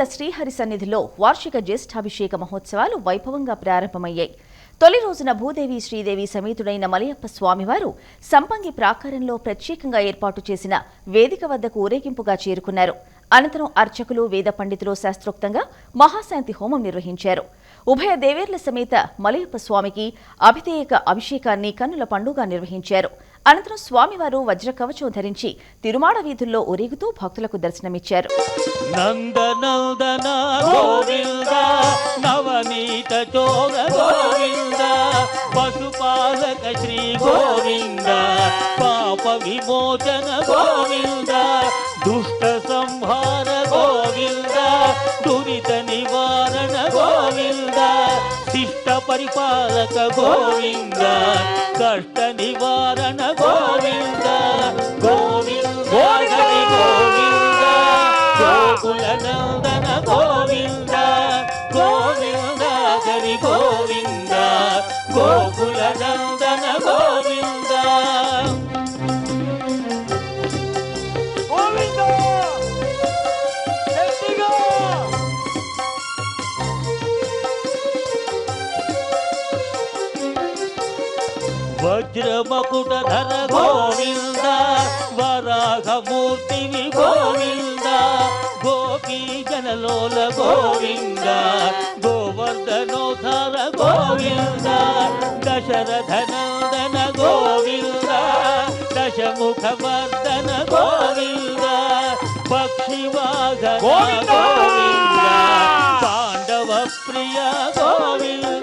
తిరుమల శ్రీహరి సన్నిధిలో వార్షిక జ్యేష్ఠాభిషేక మహోత్సవాలు వైభవంగా ప్రారంభమయ్యాయి. తొలి రోజున భూదేవి శ్రీదేవి సమేతుడైన మలయప్ప స్వామివారు సంపంగి ప్రాకారంలో ప్రత్యేకంగా ఏర్పాటు చేసిన వేదిక వద్దకు ఊరేగింపుగా చేరుకున్నారు. అనంతరం అర్చకులు వేద పండితులు శాస్త్రోక్తంగా మహాశాంతి హోమం నిర్వహించారు. ఉభయ దేవేర్ల సమేత మలయప్ప స్వామికి అభిధేయక అభిషేకాన్ని కన్నుల పండుగ నిర్వహించారు. అనంతరం స్వామివారు వజ్ర కవచం ధరించి తిరుమాడ వీధుల్లో ఊరేగుతూ భక్తులకు దర్శనమిచ్చారు. గోవింద గోవింద పశుపాలక శ్రీ గోవింద పాప విమోచన గోవింద దుష్ట సంహార గోవింద దురిత నివారణ గోవింద శిష్ట పరిపాలక గోవింద. కష్ట నివారణ గోవింద గోవింద గోవింద! గోకుల నందన గోవింద గోవింద హరి గోవింద గోకుల నందన గోవింద. వజ్రమకుట ధర గోవింద వరాహమూర్తివి గోవింద గోపీ జనలోల గోవింద గోవర్ధనోధర గోవింద దశరథ నందన గోవింద దశముఖవర్ధన గోవింద పక్షివాహన గోవింద! పాండవ ప్రియ గోవింద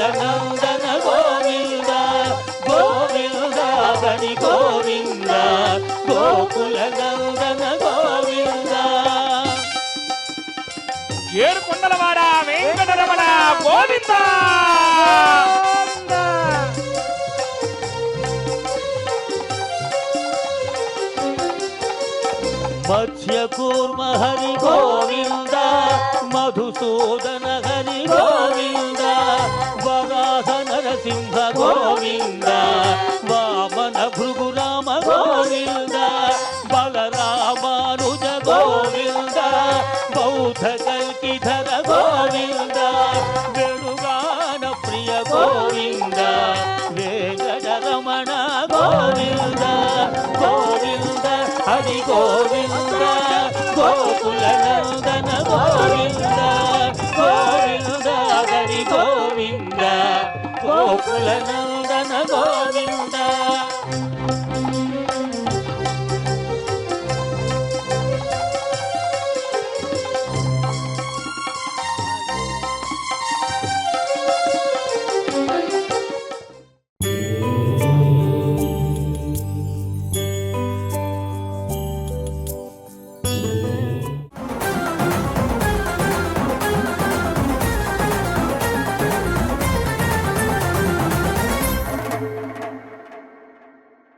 నందన గోవింద గోవింద హరి గోవింద గోకుల నందన గోవింద. ఏడు కొండలవాడ వెంకటరమణ గోవింద! మత్స్య కూర్మ హరి గోవింద మధుసూదన హరి గోవింద. నరసింహ గోవింద వామన భృగు రామ గోవింద బలరామానుజ గోవింద బౌద్ధ కల్కిధర గోవింద వేణుగాన ప్రియ గోవింద వెంకటరమణ గోవింద గోవింద హరి గోవింద గోకుల గోవింద నందన గోవింద